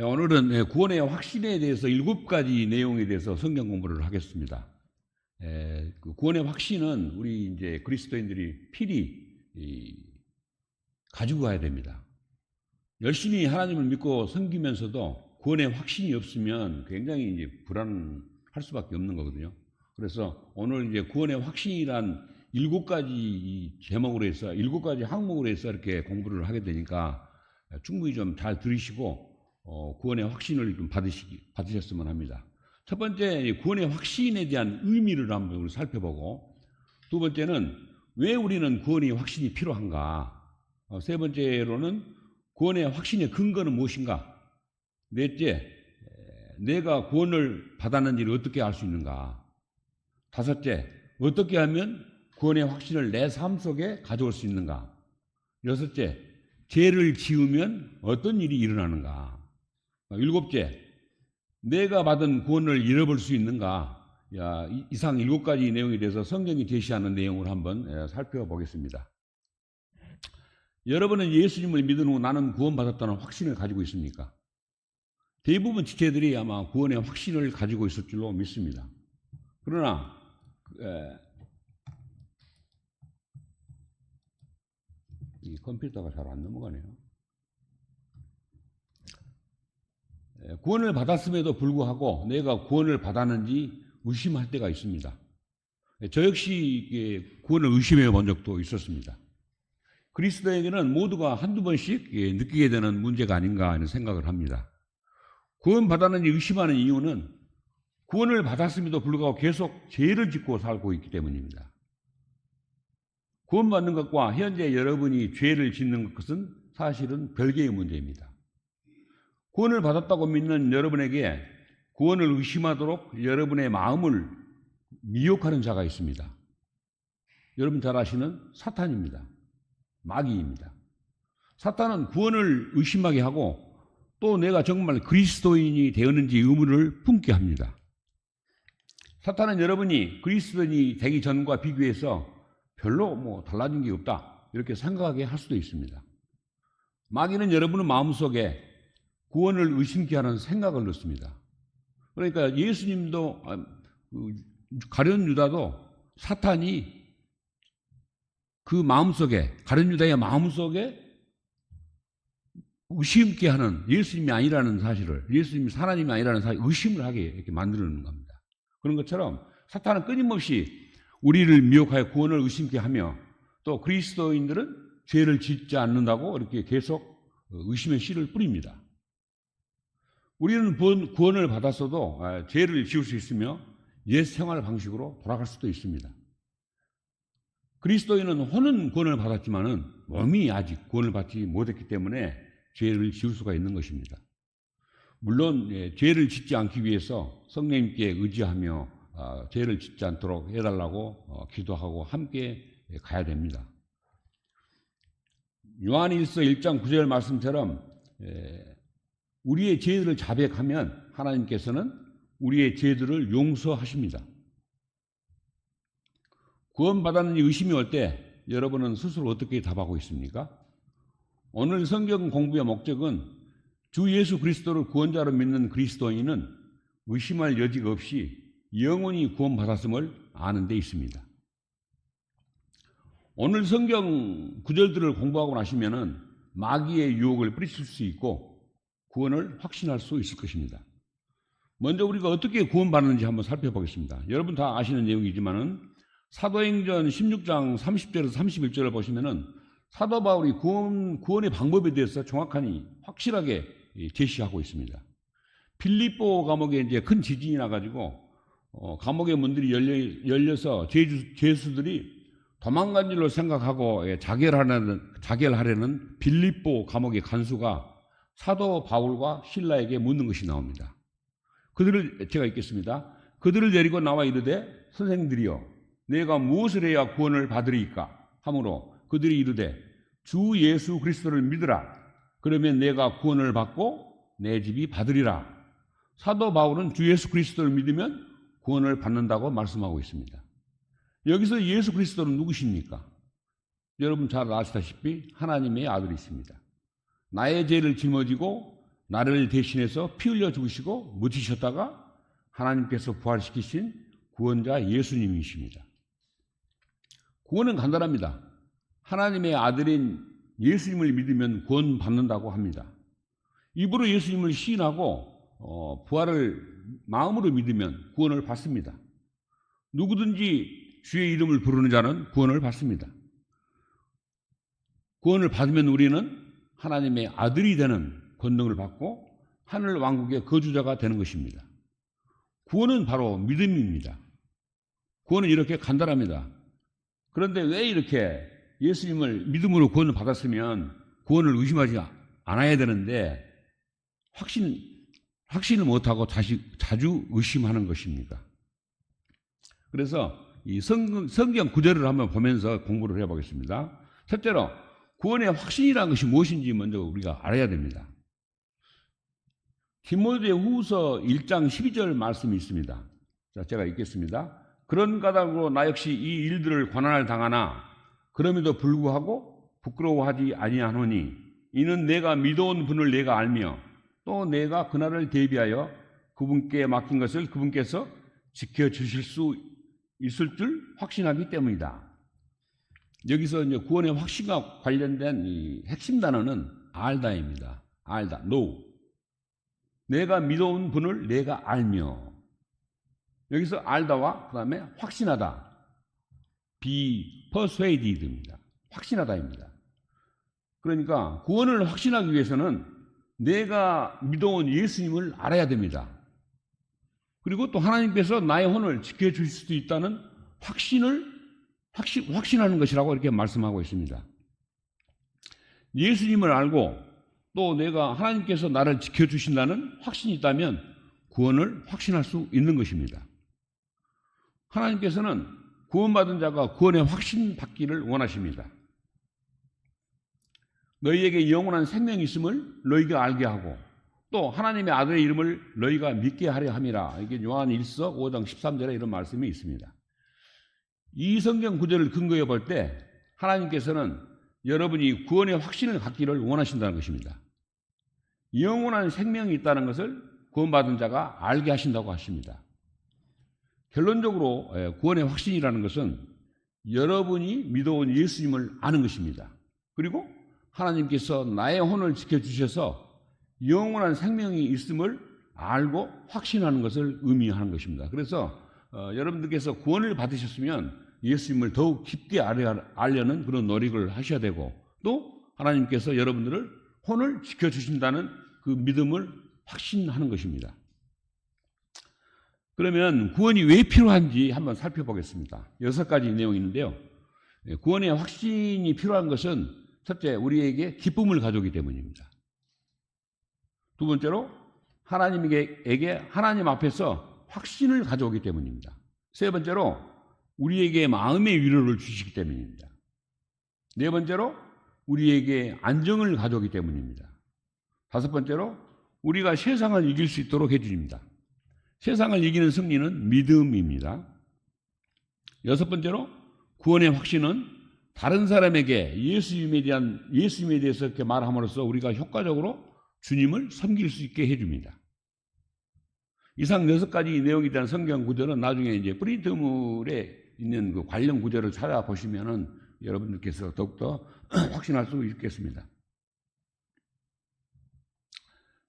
예, 오늘은 예, 구원의 확신에 대해서 일곱 가지 내용에 대해서 성경 공부를 하겠습니다. 예, 그 구원의 확신은 우리 이제 그리스도인들이 필히 이, 가지고 가야 됩니다. 열심히 하나님을 믿고 섬기면서도 구원의 확신이 없으면 굉장히 이제 불안할 수밖에 없는 거거든요. 그래서 오늘 이제 구원의 확신이란 일곱 가지 이 제목으로 해서 일곱 가지 항목으로 해서 이렇게 공부를 하게 되니까 충분히 좀 잘 들으시고 어, 구원의 확신을 좀 받으시기 받으셨으면 합니다. 첫 번째 이 구원의 확신에 대한 의미를 한번 우리 살펴보고 두 번째는 왜 우리는 구원의 확신이 필요한가? 어, 세 번째로는 구원의 확신의 근거는 무엇인가? 넷째, 에, 내가 구원을 받았는지를 어떻게 알 수 있는가? 다섯째, 어떻게 하면 구원의 확신을 내 삶 속에 가져올 수 있는가? 여섯째, 죄를 지으면 어떤 일이 일어나는가? 어, 일곱째, 내가 받은 구원을 잃어볼 수 있는가? 야, 이- 이상 일곱 가지 내용에 대해서 성경이 제시하는 내용을 한번 에, 살펴보겠습니다. 여러분은 예수님을 믿은 후 나는 구원받았다는 확신을 가지고 있습니까? 대부분 지체들이 아마 구원의 확신을 가지고 있을 줄로 믿습니다. 그러나 에, 이 컴퓨터가 잘 안 넘어가네요. 에, 구원을 받았음에도 불구하고 내가 구원을 받았는지 의심할 때가 있습니다. 에, 저 역시 구원을 의심해 본 적도 있었습니다. 그리스도에게는 모두가 한두 번씩 예, 느끼게 되는 문제가 아닌가 하는 생각을 합니다. 구원 받았는지 의심하는 이유는 구원을 받았음에도 불구하고 계속 죄를 짓고 살고 있기 때문입니다. 구원받는 것과 현재 여러분이 죄를 짓는 것은 사실은 별개의 문제입니다. 구원을 받았다고 믿는 여러분에게 구원을 의심하도록 여러분의 마음을 미혹하는 자가 있습니다. 여러분 잘 아시는 사탄입니다. 마귀입니다. 사탄은 구원을 의심하게 하고 또 내가 정말 그리스도인이 되었는지 의문을 품게 합니다. 사탄은 여러분이 그리스도인이 되기 전과 비교해서 별로 뭐 달라진 게 없다 이렇게 생각하게 할 수도 있습니다. 마귀는 여러분의 마음속에 구원을 의심케 하는 생각을 넣습니다. 그러니까 예수님도 아, 그 가련 유다도 사탄이 그 마음속에 가련 유다의 마음속에 의심케 하는 예수님이 아니라는 사실을 예수님이 하나님이 아니라는 사실 의심을 하게 이렇게 만드는 겁니다. 그런 것처럼 사탄은 끊임없이 우리를 미혹하여 구원을 의심케 하며 또 그리스도인들은 죄를 짓지 않는다고 이렇게 계속 의심의 씨를 뿌립니다. 우리는 구원을 받았어도 아, 죄를 지을 수 있으며 옛 생활 방식으로 돌아갈 수도 있습니다. 그리스도인은 혼은 구원을 받았지만은 몸이 아직 구원을 받지 못했기 때문에 죄를 지을 수가 있는 것입니다. 물론 예, 죄를 짓지 않기 위해서 성령님께 의지하며 아, 죄를 짓지 않도록 해달라고 어, 기도하고 함께 예, 가야 됩니다. 요한일서 1장 9절 말씀처럼 예, 우리의 죄들을 자백하면 하나님께서는 우리의 죄들을 용서하십니다. 구원받았는지 의심이 올 때 여러분은 스스로 어떻게 답하고 있습니까? 오늘 성경 공부의 목적은 주 예수 그리스도를 구원자로 믿는 그리스도인은 의심할 여지가 없이 영원히 구원받았음을 아는 데 있습니다. 오늘 성경 구절들을 공부하고 나시면은 마귀의 유혹을 뿌리칠 수 있고 구원을 확신할 수 있을 것입니다. 먼저 우리가 어떻게 구원받는지 한번 살펴보겠습니다. 여러분 다 아시는 내용이지만은 사도행전 16장 30절에서 31절을 보시면은 사도 바울이 구원, 구원의 방법에 대해서 정확하니 확실하게 제시하고 있습니다. 필리포 감옥에 이제 큰 지진이 나가지고 어, 감옥의 문들이 열려, 열려서 제주, 죄수들이 도망간 줄로 생각하고 예, 자결하려는, 자결하려는 빌립보 감옥의 간수가 사도 바울과 신라에게 묻는 것이 나옵니다. 그들을 제가 읽겠습니다. 그들을 데리고 나와 이르되 선생들이여 내가 무엇을 해야 구원을 받으리까 하므로 그들이 이르되 주 예수 그리스도를 믿으라 그러면 내가 구원을 받고 내 집이 받으리라. 사도 바울은 주 예수 그리스도를 믿으면 구원을 받는다고 말씀하고 있습니다. 여기서 예수 그리스도는 누구십니까? 여러분 잘 아시다시피 하나님의 아들이십니다. 나의 죄를 짊어지고 나를 대신해서 피 흘려 죽으시고 묻히셨다가 하나님께서 부활시키신 구원자 예수님이십니다. 구원은 간단합니다. 하나님의 아들인 예수님을 믿으면 구원 받는다고 합니다. 입으로 예수님을 시인하고 어, 부활을 마음으로 믿으면 구원을 받습니다. 누구든지 주의 이름을 부르는 자는 구원을 받습니다. 구원을 받으면 우리는 하나님의 아들이 되는 권능을 받고 하늘 왕국의 거주자가 되는 것입니다. 구원은 바로 믿음입니다. 구원은 이렇게 간단합니다. 그런데 왜 이렇게 예수님을 믿음으로 구원을 받았으면 구원을 의심하지 않아야 되는데 확신 확신을 못하고 다시 자주 의심하는 것입니다. 그래서 이 성, 성경 구절을 한번 보면서 공부를 해보겠습니다. 첫째로 구원의 확신이라는 것이 무엇인지 먼저 우리가 알아야 됩니다. 디모데 후서 1장 12절 말씀이 있습니다. 자, 제가 읽겠습니다. 그런 까닭으로 나 역시 이 일들을 관한을 당하나 그럼에도 불구하고 부끄러워하지 아니하노니 이는 내가 믿어온 분을 내가 알며 또 내가 그날을 대비하여 그분께 맡긴 것을 그분께서 지켜주실 수 있을 줄 확신하기 때문이다. 여기서 이제 구원의 확신과 관련된 이 핵심 단어는 알다입니다. 알다, know. 내가 믿어온 분을 내가 알며. 여기서 알다와 그 다음에 확신하다. be persuaded입니다. 확신하다입니다. 그러니까 구원을 확신하기 위해서는 내가 믿어온 예수님을 알아야 됩니다. 그리고 또 하나님께서 나의 혼을 지켜주실 수도 있다는 확신을 확신, 확신하는 것이라고 이렇게 말씀하고 있습니다. 예수님을 알고 또 내가 하나님께서 나를 지켜주신다는 확신이 있다면 구원을 확신할 수 있는 것입니다. 하나님께서는 구원받은 자가 구원의 확신 받기를 원하십니다. 너희에게 영원한 생명이 있음을 너희가 알게 하고 또 하나님의 아들의 이름을 너희가 믿게 하려 함이라. 이게 요한 1서 5장 13절에 이런 말씀이 있습니다. 이 성경 구절을 근거해 볼 때 하나님께서는 여러분이 구원의 확신을 갖기를 원하신다는 것입니다. 영원한 생명이 있다는 것을 구원받은 자가 알게 하신다고 하십니다. 결론적으로 예, 구원의 확신이라는 것은 여러분이 믿어온 예수님을 아는 것입니다. 그리고 하나님께서 나의 혼을 지켜주셔서 영원한 생명이 있음을 알고 확신하는 것을 의미하는 것입니다. 그래서 어, 여러분들께서 구원을 받으셨으면 예수님을 더욱 깊게 알려는 그런 노력을 하셔야 되고 또 하나님께서 여러분들을 혼을 지켜주신다는 그 믿음을 확신하는 것입니다. 그러면 구원이 왜 필요한지 한번 살펴보겠습니다. 여섯 가지 내용이 있는데요. 예, 구원의 확신이 필요한 것은 첫째, 우리에게 기쁨을 가져오기 때문입니다. 두 번째로, 하나님에게, 하나님 앞에서 확신을 가져오기 때문입니다. 세 번째로, 우리에게 마음의 위로를 주시기 때문입니다. 네 번째로, 우리에게 안정을 가져오기 때문입니다. 다섯 번째로, 우리가 세상을 이길 수 있도록 해줍니다. 세상을 이기는 승리는 믿음입니다. 여섯 번째로, 구원의 확신은 다른 사람에게 예수님에 대한 예수님에 대해서 이렇게 말함으로써 우리가 효과적으로 주님을 섬길 수 있게 해줍니다. 이상 여섯 가지 내용에 대한 성경 구절은 나중에 이제 프린트물에 있는 그 관련 구절을 찾아보시면은 여러분들께서 더욱더 확신할 수 있겠습니다.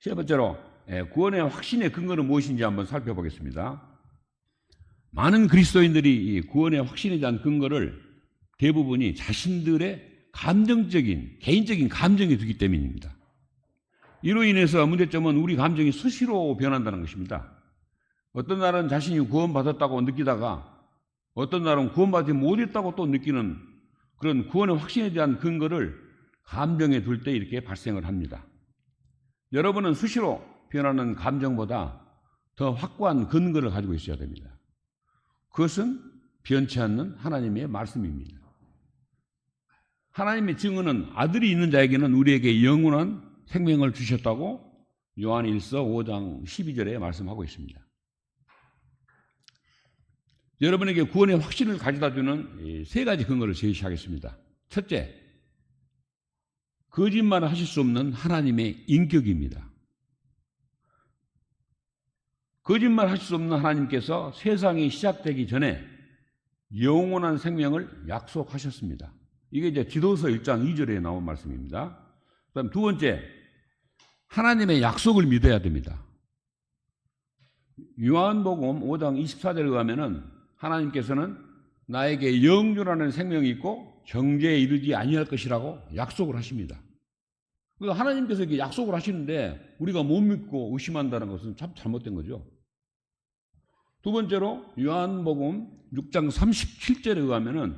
세 번째로 예, 구원의 확신의 근거는 무엇인지 한번 살펴보겠습니다. 많은 그리스도인들이 구원의 확신에 대한 근거를 대부분이 자신들의 감정적인 개인적인 감정에 두기 때문입니다. 이로 인해서 문제점은 우리 감정이 수시로 변한다는 것입니다. 어떤 날은 자신이 구원받았다고 느끼다가 어떤 날은 구원받지 못했다고 또 느끼는 그런 구원의 확신에 대한 근거를 감정에 둘 때 이렇게 발생을 합니다. 여러분은 수시로 변하는 감정보다 더 확고한 근거를 가지고 있어야 됩니다. 그것은 변치 않는 하나님의 말씀입니다. 하나님의 증언은 아들이 있는 자에게는 우리에게 영원한 생명을 주셨다고 요한 1서 5장 12절에 말씀하고 있습니다. 여러분에게 구원의 확신을 가져다 주는 세 가지 근거를 제시하겠습니다. 첫째, 거짓말을 하실 수 없는 하나님의 인격입니다. 거짓말 하실 수 없는 하나님께서 세상이 시작되기 전에 영원한 생명을 약속하셨습니다. 이게 이제 지도서 1장 2절에 나온 말씀입니다. 그 다음 두 번째, 하나님의 약속을 믿어야 됩니다. 요한복음 5장 24절에 가면은 하나님께서는 나에게 영주라는 생명이 있고 정죄에 이르지 아니할 것이라고 약속을 하십니다. 하나님께서 이렇게 약속을 하시는데 우리가 못 믿고 의심한다는 것은 참 잘못된 거죠. 두 번째로 요한복음 6장 37절에 의하면은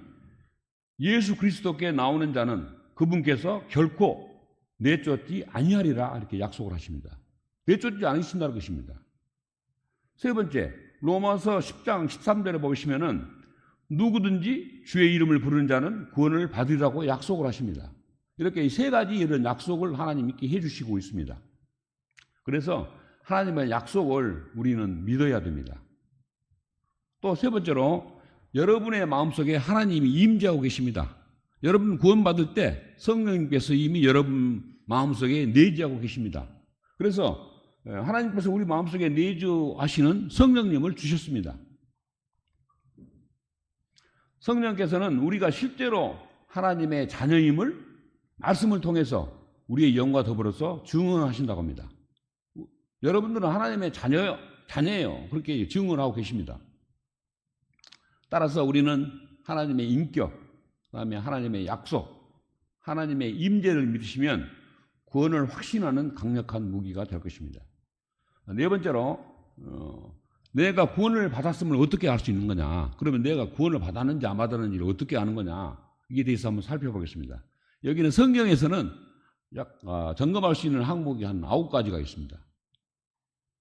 예수 그리스도께 나오는 자는 그분께서 결코 내쫓지 아니하리라 이렇게 약속을 하십니다. 내쫓지 않으신다는 것입니다. 세 번째, 로마서 10장 13절에 보시면은 누구든지 주의 이름을 부르는 자는 구원을 받으리라고 약속을 하십니다. 이렇게 세 가지 이런 약속을 하나님께 해주시고 있습니다. 그래서 하나님의 약속을 우리는 믿어야 됩니다. 또 세 번째로 여러분의 마음속에 하나님이 임재하고 계십니다. 여러분 구원받을 때 성령님께서 이미 여러분 마음속에 내재하고 계십니다. 그래서 하나님께서 우리 마음속에 내주하시는 성령님을 주셨습니다. 성령께서는 우리가 실제로 하나님의 자녀임을 말씀을 통해서 우리의 영과 더불어서 증언하신다고 합니다. 여러분들은 하나님의 자녀, 자녀예요. 그렇게 증언하고 계십니다. 따라서 우리는 하나님의 인격, 그 다음에 하나님의 약속, 하나님의 임재를 믿으시면 구원을 확신하는 강력한 무기가 될 것입니다. 네 번째로 어, 내가 구원을 받았음을 어떻게 알 수 있는 거냐? 그러면 내가 구원을 받았는지 안 받았는지를 어떻게 아는 거냐? 이게 대해서 한번 살펴보겠습니다. 여기는 성경에서는 약 아, 점검할 수 있는 항목이 한 아홉 가지가 있습니다.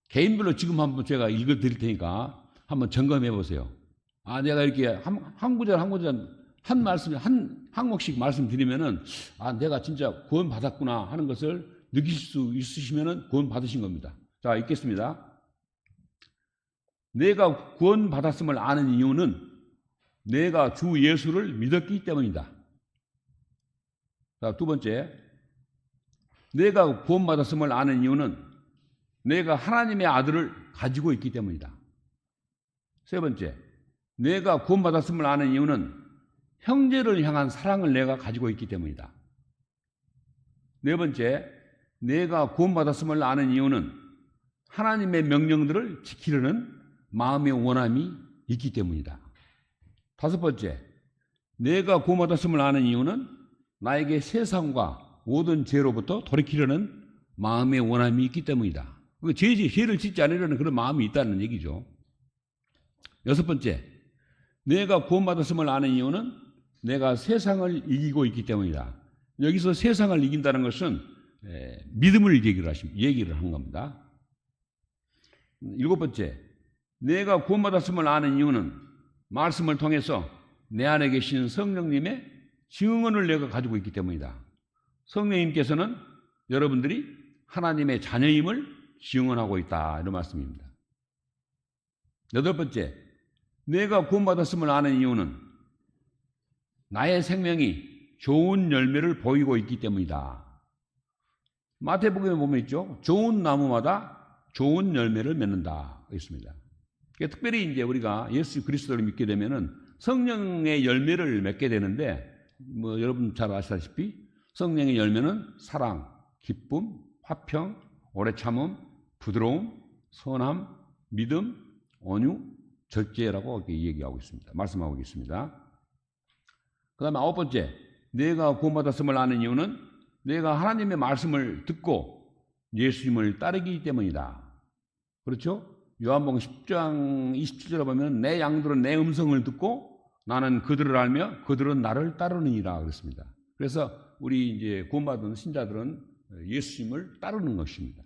개인별로 지금 한번 제가 읽어 드릴 테니까 한번 점검해 보세요. 아, 내가 이렇게 한, 한 구절 한 구절 한 말씀 한 항목씩 말씀드리면은 아, 내가 진짜 구원 받았구나 하는 것을 느끼실 수 있으시면은 구원 받으신 겁니다. 자, 읽겠습니다. 내가 구원 받았음을 아는 이유는 내가 주 예수를 믿었기 때문이다. 자, 두 번째. 내가 구원 받았음을 아는 이유는 내가 하나님의 아들을 가지고 있기 때문이다. 세 번째. 내가 구원받았음을 아는 이유는 형제를 향한 사랑을 내가 가지고 있기 때문이다. 네 번째, 내가 구원받았음을 아는 이유는 하나님의 명령들을 지키려는 마음의 원함이 있기 때문이다. 다섯 번째, 내가 구원받았음을 아는 이유는 나에게 세상과 모든 죄로부터 돌이키려는 마음의 원함이 있기 때문이다. 그 죄, 죄를 짓지 않으려는 그런 마음이 있다는 얘기죠. 여섯 번째, 내가 구원받았음을 아는 이유는 내가 세상을 이기고 있기 때문이다. 여기서 세상을 이긴다는 것은 믿음을 얘기를 하십, 얘기를 한 겁니다. 일곱 번째, 내가 구원받았음을 아는 이유는 말씀을 통해서 내 안에 계신 성령님의 증언을 내가 가지고 있기 때문이다. 성령님께서는 여러분들이 하나님의 자녀임을 증언하고 있다. 이런 말씀입니다. 여덟 번째, 내가 구원받았음을 아는 이유는 나의 생명이 좋은 열매를 보이고 있기 때문이다. 마태복음에 보면 있죠. 좋은 나무마다 좋은 열매를 맺는다. 있습니다. 특별히 이제 우리가 예수 그리스도를 믿게 되면은 성령의 열매를 맺게 되는데 뭐 여러분 잘 아시다시피 성령의 열매는 사랑, 기쁨, 화평, 오래 참음, 부드러움, 선함, 믿음, 온유, 절제라고 얘기하고 있습니다. 말씀하고 있습니다. 그 다음에 아홉 번째, 내가 구원받았음을 아는 이유는 내가 하나님의 말씀을 듣고 예수님을 따르기 때문이다. 그렇죠? 요한복음 10장 27절에 보면 내 양들은 내 음성을 듣고 나는 그들을 알며 그들은 나를 따르느니라 그랬습니다. 그래서 우리 이제 구원받은 신자들은 예수님을 따르는 것입니다.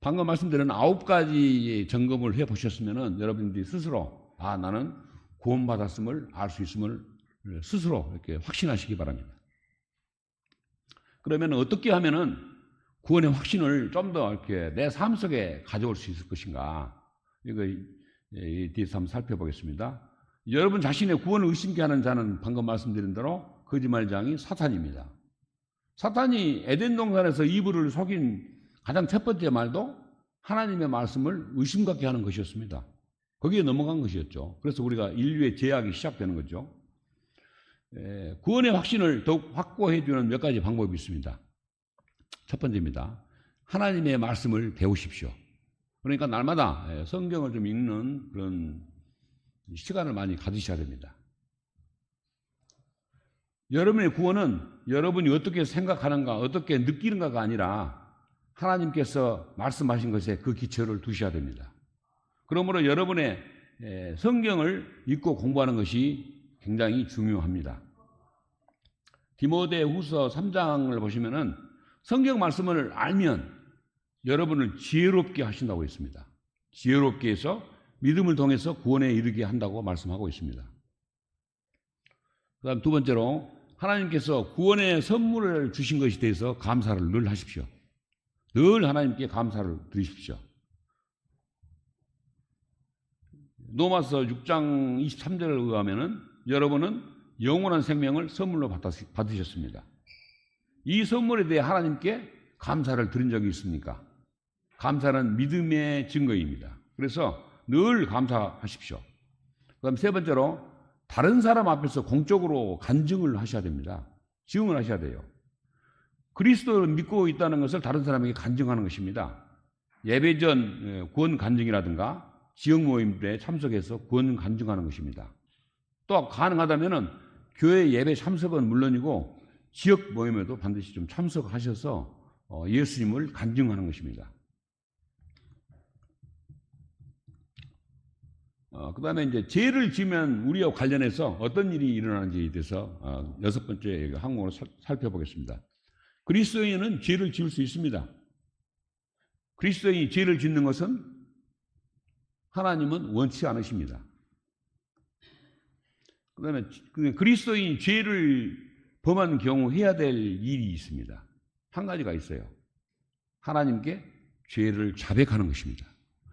방금 말씀드린 아홉 가지 점검을 해 보셨으면은 여러분들이 스스로 아 나는 구원받았음을 알 수 있음을 스스로 이렇게 확신하시기 바랍니다. 그러면 어떻게 하면은 구원의 확신을 좀 더 이렇게 내 삶 속에 가져올 수 있을 것인가? 이거 뒤에서 한번 살펴보겠습니다. 여러분 자신의 구원을 의심케 하는 자는 방금 말씀드린 대로 거짓말장이 사탄입니다. 사탄이 에덴 동산에서 이브를 속인 가장 첫 번째 말도 하나님의 말씀을 의심 갖게 하는 것이었습니다. 거기에 넘어간 것이었죠. 그래서 우리가 인류의 제약이 시작되는 거죠. 에, 구원의 확신을 더욱 확고해 주는 몇 가지 방법이 있습니다. 첫 번째입니다. 하나님의 말씀을 배우십시오. 그러니까 날마다 에, 성경을 좀 읽는 그런 시간을 많이 가지셔야 됩니다. 여러분의 구원은 여러분이 어떻게 생각하는가, 어떻게 느끼는가가 아니라 하나님께서 말씀하신 것에 그 기초를 두셔야 됩니다. 그러므로 여러분의 에, 성경을 읽고 공부하는 것이 굉장히 중요합니다. 디모데 후서 3장을 보시면은 성경 말씀을 알면 여러분을 지혜롭게 하신다고 했습니다. 지혜롭게 해서 믿음을 통해서 구원에 이르게 한다고 말씀하고 있습니다. 그 다음 두 번째로 하나님께서 구원의 선물을 주신 것에 대해서 감사를 늘 하십시오. 늘 하나님께 감사를 드리십시오. 노마서 6장 23절을 의하면은 여러분은 영원한 생명을 선물로 받으셨습니다. 이 선물에 대해 하나님께 감사를 드린 적이 있습니까? 감사는 믿음의 증거입니다. 그래서 늘 감사하십시오. 그 다음 세 번째로 다른 사람 앞에서 공적으로 간증을 하셔야 됩니다. 증언을 하셔야 돼요. 그리스도를 믿고 있다는 것을 다른 사람에게 간증하는 것입니다. 예배 전 구원 간증이라든가 지역 모임에 참석해서 구원 간증하는 것입니다. 또 가능하다면은 교회 예배 참석은 물론이고 지역 모임에도 반드시 좀 참석하셔서 어, 예수님을 간증하는 것입니다. 어, 그 다음에 이제 죄를 지면 우리와 관련해서 어떤 일이 일어나는지에 대해서 어, 여섯 번째 항목으로 살펴보겠습니다. 그리스도인은 죄를 지을 수 있습니다. 그리스도인이 죄를 짓는 것은 하나님은 원치 않으십니다. 그 다음에 그리스도인이 죄를 범한 경우 해야 될 일이 있습니다. 한 가지가 있어요. 하나님께 죄를 자백하는 것입니다.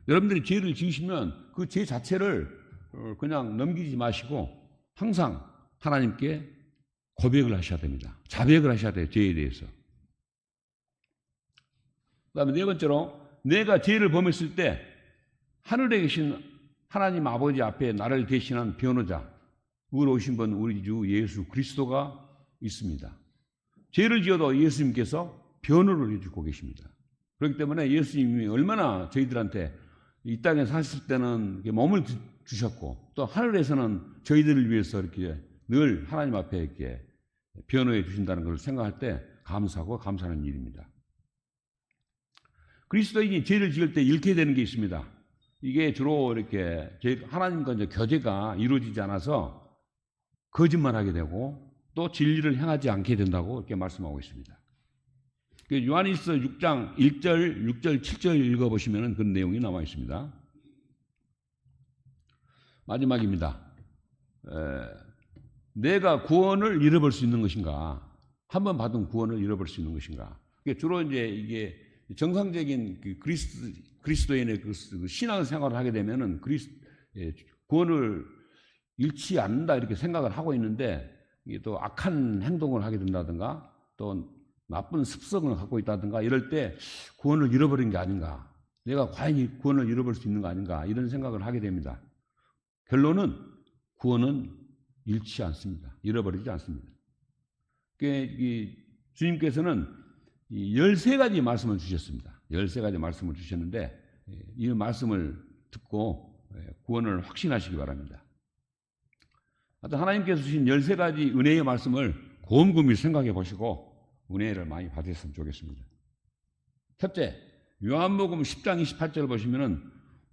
여러분들이 죄를 지으시면 그 죄 자체를 어, 그냥 넘기지 마시고 항상 하나님께 고백을 하셔야 됩니다. 자백을 하셔야 돼요. 죄에 대해서. 그 다음에 네 번째로 내가 죄를 범했을 때 하늘에 계신 하나님 아버지 앞에 나를 대신한 변호자, 의로우신 분 우리 주 예수 그리스도가 있습니다. 죄를 지어도 예수님께서 변호를 해주고 계십니다. 그렇기 때문에 예수님이 얼마나 저희들한테 이 땅에 사실 때는 몸을 주셨고 또 하늘에서는 저희들을 위해서 이렇게 늘 하나님 앞에 이렇게 변호해 주신다는 것을 생각할 때 감사하고 감사하는 일입니다. 그리스도인이 죄를 지을 때 잃게 되는 게 있습니다. 이게 주로 이렇게 하나님과 이제 교제가 이루어지지 않아서 거짓말하게 되고 또 진리를 향하지 않게 된다고 이렇게 말씀하고 있습니다. 그 요한일서 6장 1절, 6절, 7절 읽어보시면 그런 내용이 나와 있습니다. 마지막입니다. 에, 내가 구원을 잃어볼 수 있는 것인가? 한 번 받은 구원을 잃어볼 수 있는 것인가? 주로 이제 이게 정상적인 그 그리스, 그리스도인의 그 신앙 생활을 하게 되면은 그리스, 예, 구원을 잃지 않는다 이렇게 생각을 하고 있는데 또 악한 행동을 하게 된다든가 또 나쁜 습성을 갖고 있다든가 이럴 때 구원을 잃어버린 게 아닌가. 내가 과연 구원을 잃어버릴 수 있는 거 아닌가. 이런 생각을 하게 됩니다. 결론은 구원은 잃지 않습니다. 잃어버리지 않습니다. 주님께서는 13가지 말씀을 주셨습니다. 13가지 말씀을 주셨는데 이 말씀을 듣고 구원을 확신하시기 바랍니다. 하나님께서 주신 13가지 은혜의 말씀을 곰곰이 생각해 보시고 은혜를 많이 받으셨으면 좋겠습니다. 첫째, 요한복음 10장 28절 보시면은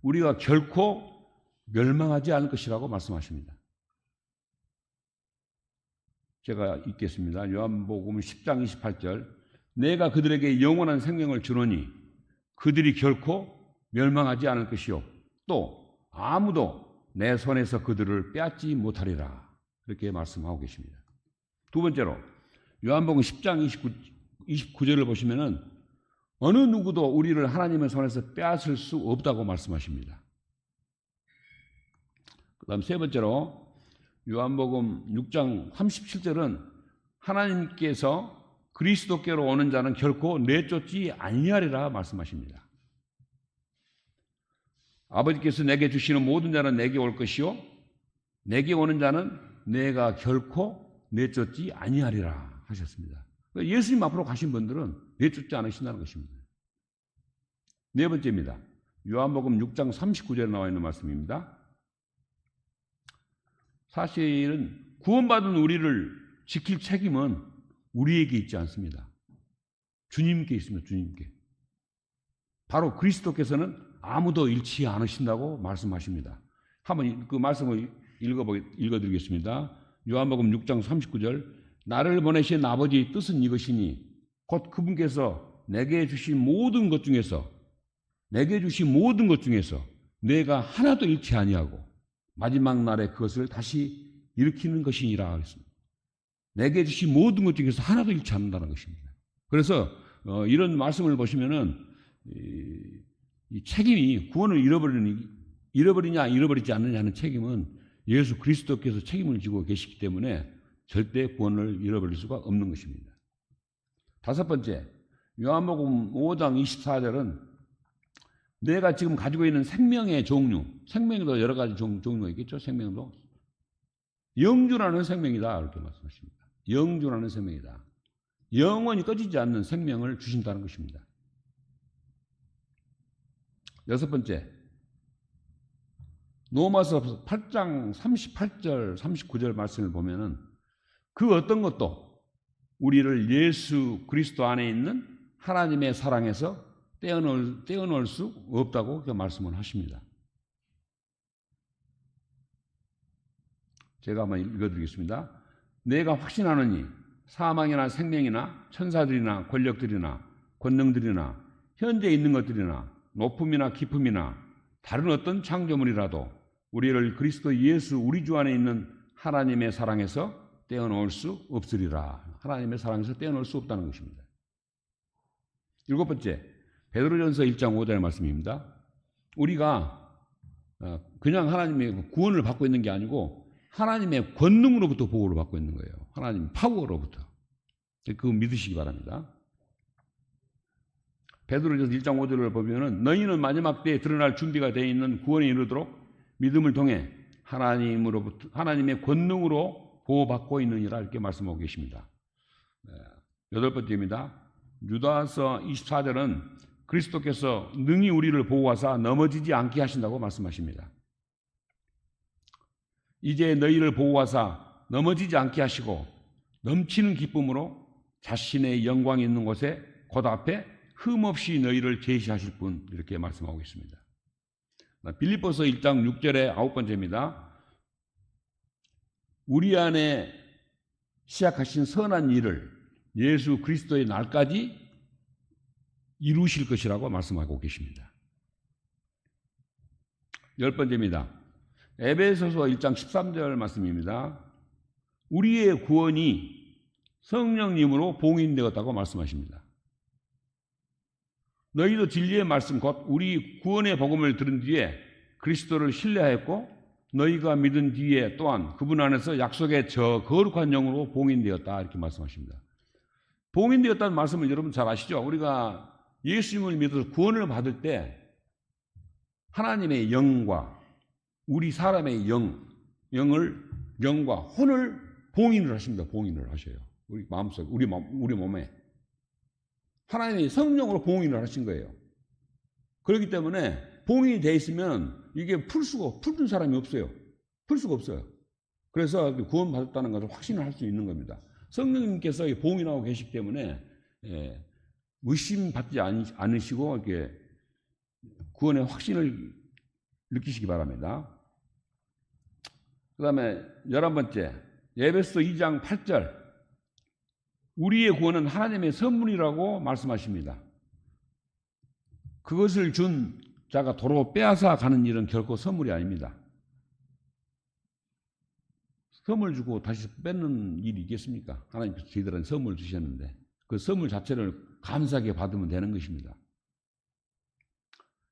우리가 결코 멸망하지 않을 것이라고 말씀하십니다. 제가 읽겠습니다. 요한복음 10장 28절. 내가 그들에게 영원한 생명을 주노니 그들이 결코 멸망하지 않을 것이요. 또 아무도 내 손에서 그들을 빼앗지 못하리라. 이렇게 말씀하고 계십니다. 두 번째로 요한복음 10장 29, 29절을 보시면은 어느 누구도 우리를 하나님의 손에서 빼앗을 수 없다고 말씀하십니다. 그 다음 세 번째로 요한복음 6장 37절은 하나님께서 그리스도께로 오는 자는 결코 내쫓지 아니하리라 말씀하십니다. 아버지께서 내게 주시는 모든 자는 내게 올 것이요 내게 오는 자는 내가 결코 내쫓지 아니하리라 하셨습니다. 그러니까 예수님 앞으로 가신 분들은 내쫓지 않으신다는 것입니다. 네 번째입니다. 요한복음 6장 39절에 나와 있는 말씀입니다. 사실은 구원받은 우리를 지킬 책임은 우리에게 있지 않습니다. 주님께 있습니다. 주님께. 바로 그리스도께서는 아무도 잃지 않으신다고 말씀하십니다. 한번 그 말씀을 읽어보, 읽어드리겠습니다. 요한복음 6장 39절 나를 보내신 아버지의 뜻은 이것이니 곧 그분께서 내게 주신 모든 것 중에서 내게 주신 모든 것 중에서 내가 하나도 잃지 아니하고 마지막 날에 그것을 다시 일으키는 것이니라 그랬습니다. 내게 주신 모든 것 중에서 하나도 잃지 않는다는 것입니다. 그래서 어, 이런 말씀을 보시면은 이, 이 책임이 구원을 잃어버리는 잃어버리냐 잃어버리지 않느냐는 책임은 예수 그리스도께서 책임을 지고 계시기 때문에 절대 구원을 잃어버릴 수가 없는 것입니다. 다섯 번째, 요한복음 5장 24절은 내가 지금 가지고 있는 생명의 종류, 생명도 여러 가지 종, 종류가 있겠죠. 생명도 영주라는 생명이다 이렇게 말씀하십니다. 영주라는 생명이다. 영원히 꺼지지 않는 생명을 주신다는 것입니다. 여섯 번째, 로마서 8장 38절, 39절 말씀을 보면은 그 어떤 것도 우리를 예수 그리스도 안에 있는 하나님의 사랑에서 떼어놓을, 떼어놓을 수 없다고 그 말씀을 하십니다. 제가 한번 읽어드리겠습니다. 내가 확신하느니 사망이나 생명이나 천사들이나 권력들이나 권능들이나 현재 있는 것들이나 높음이나 깊음이나 다른 어떤 창조물이라도 우리를 그리스도 예수 우리 주 안에 있는 하나님의 사랑에서 떼어놓을 수 없으리라. 하나님의 사랑에서 떼어놓을 수 없다는 것입니다. 일곱 번째, 베드로전서 1장 5절 말씀입니다. 우리가 어, 그냥 하나님의 구원을 받고 있는 게 아니고 하나님의 권능으로부터 보호를 받고 있는 거예요. 하나님 파워로부터. 그거 믿으시기 바랍니다. 베드로전서 1장 5절을 보면은 너희는 마지막 때에 드러날 준비가 되어 있는 구원에 이르도록 믿음을 통해 하나님으로부터 하나님의 권능으로 보호받고 있느니라 이렇게 말씀하고 계십니다. 네, 여덟 번째입니다. 유다서 24절은 그리스도께서 능히 우리를 보호하사 넘어지지 않게 하신다고 말씀하십니다. 이제 너희를 보호하사 넘어지지 않게 하시고 넘치는 기쁨으로 자신의 영광이 있는 곳에 곧 앞에 흠 없이 너희를 제시하실 분 이렇게 말씀하고 있습니다. 빌립보서 1장 6절의 아홉 번째입니다. 우리 안에 시작하신 선한 일을 예수 그리스도의 날까지 이루실 것이라고 말씀하고 계십니다. 열 번째입니다. 에베소서 1장 13절 말씀입니다. 우리의 구원이 성령님으로 봉인되었다고 말씀하십니다. 너희도 진리의 말씀 곧 우리 구원의 복음을 들은 뒤에 그리스도를 신뢰하였고 너희가 믿은 뒤에 또한 그분 안에서 약속의 저 거룩한 영으로 봉인되었다 이렇게 말씀하십니다. 봉인되었다는 말씀을 여러분 잘 아시죠? 우리가 예수님을 믿어서 구원을 받을 때 하나님의 영과 우리 사람의 영, 영을 영과 혼을 봉인을 하십니다. 봉인을 하셔요. 우리 마음속, 우리 몸, 우리 몸에 하나님이 성령으로 봉인을 하신 거예요. 그렇기 때문에 봉인이 돼 있으면 이게 풀 수가 풀는 사람이 없어요. 풀 수가 없어요. 그래서 구원 받았다는 것을 확신을 할 수 있는 겁니다. 성령님께서 봉인하고 계시기 때문에 예, 의심받지 않으시고 이렇게 구원의 확신을 느끼시기 바랍니다. 그 다음에 열한 번째 예배서 2장 8절 우리의 구원은 하나님의 선물이라고 말씀하십니다. 그것을 준 자가 도로 빼앗아 가는 일은 결코 선물이 아닙니다. 선물 주고 다시 뺏는 일이 있겠습니까? 하나님께서 저희들은 선물 주셨는데 그 선물 자체를 감사하게 받으면 되는 것입니다.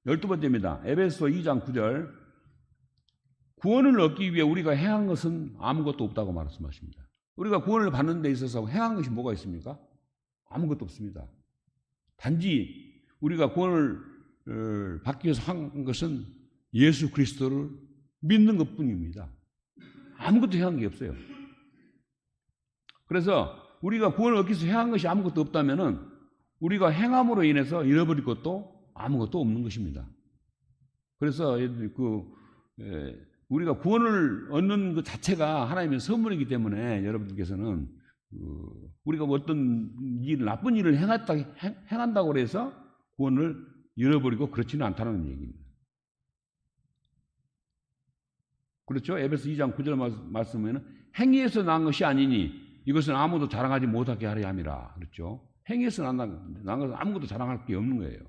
열두 번째입니다. 에베소 2장 9절 구원을 얻기 위해 우리가 행한 것은 아무것도 없다고 말씀하십니다. 우리가 구원을 받는 데 있어서 행한 것이 뭐가 있습니까? 아무것도 없습니다. 단지 우리가 구원을 어, 받기 위해서 한 것은 예수 그리스도를 믿는 것 뿐입니다. 아무것도 행한 게 없어요. 그래서 우리가 구원을 얻기 위해서 행한 것이 아무것도 없다면은 우리가 행함으로 인해서 잃어버릴 것도 아무것도 없는 것입니다. 그래서 그 에, 우리가 구원을 얻는 그 자체가 하나님의 선물이기 때문에 여러분들께서는 그 우리가 뭐 어떤 일 나쁜 일을 행했다 행, 행한다고 해서 구원을 잃어버리고 그렇지는 않다는 얘기입니다. 그렇죠? 에베소 2장 9절 말씀에는 행위에서 난 것이 아니니 이것은 아무도 자랑하지 못하게 하려 함이라. 그렇죠? 행위에서 난, 난 것은 아무것도 자랑할 게 없는 거예요.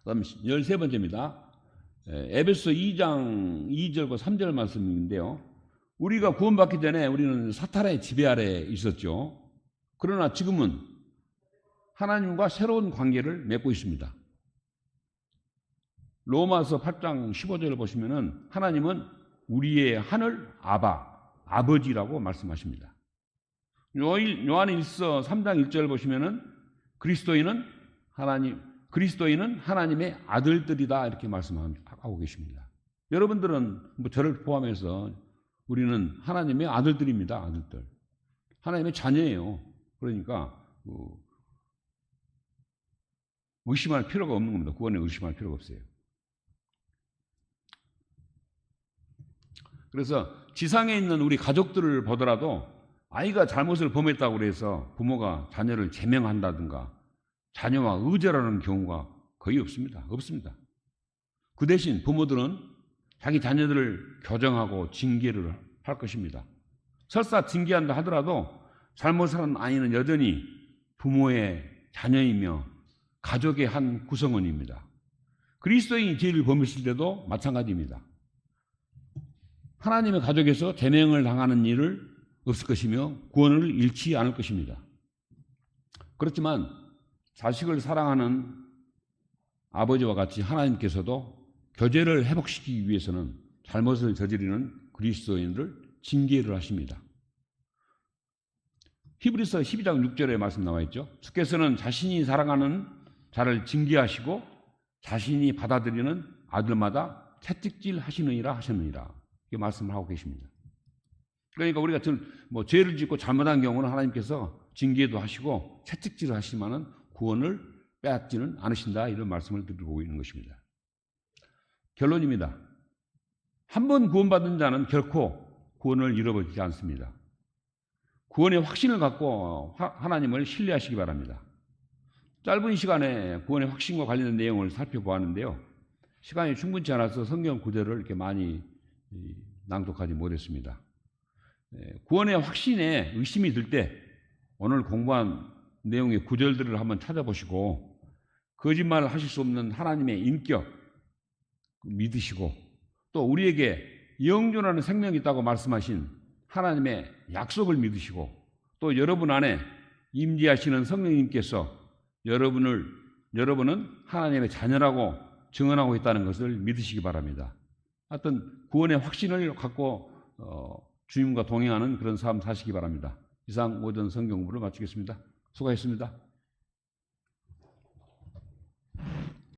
그다음 13번째입니다. 에베소 2장 2절과 3절 말씀인데요. 우리가 구원받기 전에 우리는 사탄의 지배 아래 있었죠. 그러나 지금은 하나님과 새로운 관계를 맺고 있습니다. 로마서 8장 15절을 보시면은 하나님은 우리의 하늘 아바, 아버지라고 말씀하십니다. 요한일서 3장 1절 보시면은 그리스도인은 하나님 그리스도인은 하나님의 아들들이다 이렇게 말씀하고 계십니다. 여러분들은 뭐 저를 포함해서 우리는 하나님의 아들들입니다. 아들들. 하나님의 자녀예요. 그러니까 뭐 의심할 필요가 없는 겁니다. 구원에 의심할 필요가 없어요. 그래서 지상에 있는 우리 가족들을 보더라도 아이가 잘못을 범했다고 해서 부모가 자녀를 제명한다든가 자녀와 의절하는 경우가 거의 없습니다. 없습니다. 그 대신 부모들은 자기 자녀들을 교정하고 징계를 할 것입니다. 설사 징계한다 하더라도 잘못한 아이는 여전히 부모의 자녀이며 가족의 한 구성원입니다. 그리스도인이 죄를 범했을 때도 마찬가지입니다. 하나님의 가족에서 제명을 당하는 일을 없을 것이며 구원을 잃지 않을 것입니다. 그렇지만 자식을 사랑하는 아버지와 같이 하나님께서도 교제를 회복시키기 위해서는 잘못을 저지르는 그리스도인을 징계를 하십니다. 히브리서 12장 6절에 말씀 나와 있죠. 주께서는 자신이 사랑하는 자를 징계하시고 자신이 받아들이는 아들마다 채찍질 하시느니라 하셨느니라. 이렇게 말씀을 하고 계십니다. 그러니까 우리가 뭐 죄를 짓고 잘못한 경우는 하나님께서 징계도 하시고 채찍질을 하시지만은 구원을 빼앗지는 않으신다 이런 말씀을 드리고 있는 것입니다. 결론입니다. 한 번 구원받은 자는 결코 구원을 잃어버리지 않습니다. 구원의 확신을 갖고 하나님을 신뢰하시기 바랍니다. 짧은 시간에 구원의 확신과 관련된 내용을 살펴보았는데요. 시간이 충분치 않아서 성경 구절을 이렇게 많이 낭독하지 못했습니다. 구원의 확신에 의심이 들 때 오늘 공부한 내용의 구절들을 한번 찾아보시고 거짓말을 하실 수 없는 하나님의 인격 믿으시고 또 우리에게 영존하는 생명이 있다고 말씀하신 하나님의 약속을 믿으시고 또 여러분 안에 임재하시는 성령님께서 여러분을 여러분은 하나님의 자녀라고 증언하고 있다는 것을 믿으시기 바랍니다. 하여튼 구원의 확신을 갖고 어, 주님과 동행하는 그런 삶 사시기 바랍니다. 이상 오전 성경 공부를 마치겠습니다. 수고하셨습니다.